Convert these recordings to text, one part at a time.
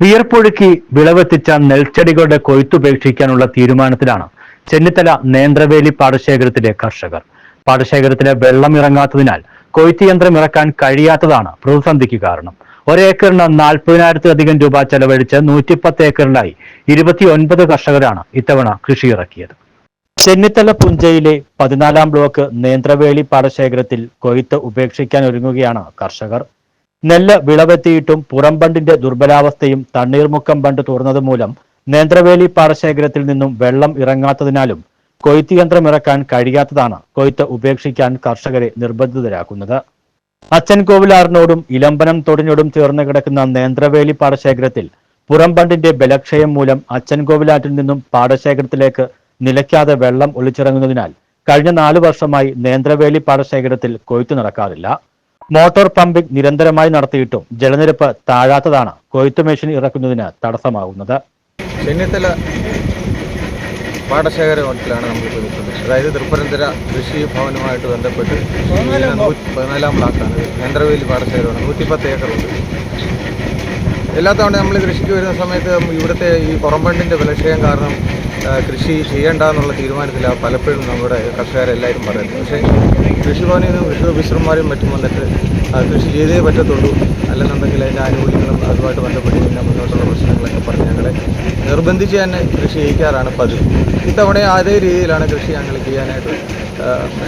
വിയർപ്പൊഴുക്കി വിളവെത്തിച്ച നെൽച്ചെടികളുടെ കൊയ്ത്തുപേക്ഷിക്കാനുള്ള തീരുമാനത്തിലാണ് ചെന്നിത്തല നേന്ത്രവേലി പാടശേഖരത്തിലെ കർഷകർ. പാടശേഖരത്തിലെ വെള്ളം ഇറങ്ങാത്തതിനാൽ കൊയ്ത്ത് യന്ത്രം ഇറക്കാൻ കഴിയാത്തതാണ് പ്രതിസന്ധിക്ക് കാരണം. ഒരേക്കറിന് നാൽപ്പതിനായിരത്തിലധികം രൂപ ചെലവഴിച്ച് നൂറ്റിപ്പത്ത് ഏക്കറിലായി ഇരുപത്തിയൊൻപത് കർഷകരാണ് ഇത്തവണ കൃഷി ഇറക്കിയത് ചെന്നിത്തല പുഞ്ചയിലെ പതിനാലാം ബ്ലോക്ക് നേന്ത്രവേലി പാടശേഖരത്തിൽ കൊയ്ത്ത് ഉപേക്ഷിക്കാൻ ഒരുങ്ങുകയാണ് കർഷകർ. നെല്ല് വിളവെത്തിയിട്ടും പുറംബണ്ടിന്റെ ദുർബലാവസ്ഥയും തണ്ണീർമുക്കം ബണ്ട് തുറന്നത് മൂലം നേന്ത്രവേലി പാടശേഖരത്തിൽ നിന്നും വെള്ളം ഇറങ്ങാത്തതിനാലും കൊയ്ത്ത് യന്ത്രം ഇറക്കാൻ കഴിയാത്തതാണ് കൊയ്ത്ത് ഉപേക്ഷിക്കാൻ കർഷകരെ നിർബന്ധിതരാക്കുന്നത്. അച്ചൻകോവിലാറിനോടും ഇലമ്പനം തോടിനോടും ചേർന്ന് കിടക്കുന്ന നേന്ത്രവേലി പാടശേഖരത്തിൽ പുറംബണ്ടിന്റെ ബലക്ഷയം മൂലം അച്ചൻകോവിലാറ്റിൽ നിന്നും പാടശേഖരത്തിലേക്ക് നിലയ്ക്കാതെ വെള്ളം ഒളിച്ചിറങ്ങുന്നതിനാൽ കഴിഞ്ഞ നാലു വർഷമായി നേന്ത്രവേലി പാടശേഖരത്തിൽ കൊയ്ത്തു നടക്കാറില്ല. മോട്ടോർ പമ്പിംഗ് നിരന്തരമായി നടത്തിയിട്ടും ജലനിരപ്പ് താഴാത്തതാണ് കൊയ്ത്തു മെഷീൻ ഇറക്കുന്നതിന് തടസ്സമാകുന്നത് ചെന്നിത്തല പാടശേഖര മഠത്തിലാണ് നമ്മളിപ്പോൾ നിൽക്കുന്നത് അതായത് തൃപ്പരന്തര കൃഷി ഭവനുമായിട്ട് ബന്ധപ്പെട്ട് നൂറ്റി പതിനാലാം ബ്ലോക്കാണ് ഇത്. നെന്ത്രവേലി പാടശേഖരമാണ്. നൂറ്റിപ്പത്ത് ഏക്കറുണ്ട് എല്ലാ തവണ നമ്മൾ കൃഷിക്ക് വരുന്ന സമയത്ത് ഇവിടുത്തെ ഈ പുറംബണ്ടിന്റെ വിലക്ഷയം കാരണം കൃഷി ചെയ്യേണ്ട എന്നുള്ള പലപ്പോഴും നമ്മുടെ കർഷകരെല്ലാവരും പറയുന്നത്. പക്ഷേ കൃഷിഭവനിൽ നിന്നും കൃഷി ഓഫീസർമാരും മറ്റും വന്നിട്ട് കൃഷി ചെയ്തേ പറ്റത്തുള്ളൂ. അല്ലെന്നുണ്ടെങ്കിൽ അതിന്റെ ആനുകൂല്യങ്ങളും അതുമായിട്ട് ബന്ധപ്പെട്ട് പിന്നെ മുന്നോട്ടുള്ള പ്രശ്നങ്ങളൊക്കെ പറഞ്ഞ് ഞങ്ങളെ നിർബന്ധിച്ച് തന്നെ കൃഷി ചെയ്യിക്കാറാണ് പതിവ്. ഇത്തവണ അതേ രീതിയിലാണ് കൃഷി ഞങ്ങൾ ചെയ്യാനായിട്ട്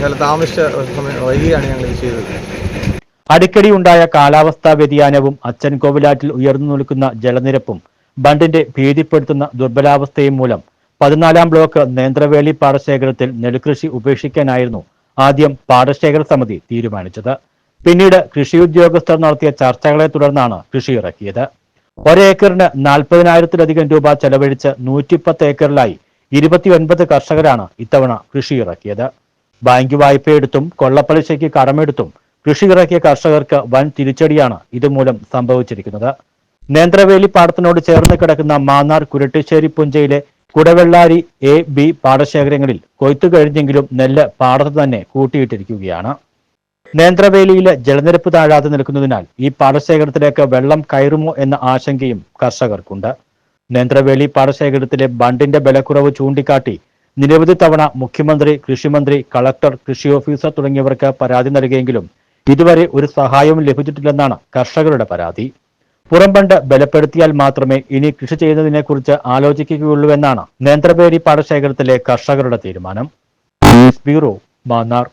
ചില താമസിച്ച സമയം വൈകിയാണ് ഞങ്ങൾ ചെയ്തത്. അടിക്കടി ഉണ്ടായ കാലാവസ്ഥാ വ്യതിയാനവും അച്ഛൻ കോവിലാറ്റിൽ ഉയർന്നു നിൽക്കുന്ന ജലനിരപ്പും ബണ്ടിന്റെ ഭീതിപ്പെടുത്തുന്ന ദുർബലാവസ്ഥയും മൂലം പതിനാലാം ബ്ലോക്ക് നേന്ത്രവേലി പാടശേഖരത്തിൽ നെൽകൃഷി ഉപേക്ഷിക്കാനായിരുന്നു ആദ്യം പാടശേഖര സമിതി തീരുമാനിച്ചത്. പിന്നീട് കൃഷി ഉദ്യോഗസ്ഥർ നടത്തിയ ചർച്ചകളെ തുടർന്നാണ് കൃഷി ഇറക്കിയത്. ഒരേക്കറിന് നാൽപ്പതിനായിരത്തിലധികം രൂപ ചെലവഴിച്ച് നൂറ്റിപ്പത്ത് ഏക്കറിലായി ഇരുപത്തിയൊൻപത് കർഷകരാണ് ഇത്തവണ കൃഷി ഇറക്കിയത്. ബാങ്ക് വായ്പയെടുത്തും കൊള്ളപ്പലിശയ്ക്ക് കടമെടുത്തും കൃഷി ഇറക്കിയ കർഷകർക്ക് വൻ തിരിച്ചടിയാണ് ഇതുമൂലം സംഭവിച്ചിരിക്കുന്നത്. നേന്ത്രവേലി പാടത്തിനോട് ചേർന്ന് കിടക്കുന്ന മാന്നാർ കുരട്ടിശ്ശേരി പുഞ്ചയിലെ കുടവെള്ളാരി എ ബി പാടശേഖരങ്ങളിൽ കൊയ്ത്തു കഴിഞ്ഞെങ്കിലും നെല്ല് പാടത്ത് തന്നെ കൂട്ടിയിട്ടിരിക്കുകയാണ്. നേന്ത്രവേലിയിലെ ജലനിരപ്പ് താഴാതെ നിൽക്കുന്നതിനാൽ ഈ പാടശേഖരത്തിലേക്ക് വെള്ളം കയറുമോ എന്ന ആശങ്കയും കർഷകർക്കുണ്ട്. നേന്ത്രവേലി പാടശേഖരത്തിലെ ബണ്ടിന്റെ ബലക്കുറവ് ചൂണ്ടിക്കാട്ടി നിരവധി തവണ മുഖ്യമന്ത്രി കൃഷിമന്ത്രി കളക്ടർ കൃഷി ഓഫീസർ തുടങ്ങിയവർക്ക് പരാതി നൽകിയെങ്കിലും ഇതുവരെ ഒരു സഹായവും ലഭിച്ചിട്ടില്ലെന്നാണ് കർഷകരുടെ പരാതി. പുറംബണ്ട് ബലപ്പെടുത്തിയാൽ മാത്രമേ ഇനി കൃഷി ചെയ്യുന്നതിനെക്കുറിച്ച് ആലോചിക്കുകയുള്ളൂവെന്നാണ് നേന്ത്രപേരി പാടശേഖരത്തിലെ കർഷകരുടെ തീരുമാനം. ബ്യൂറോ മാന്നാർ.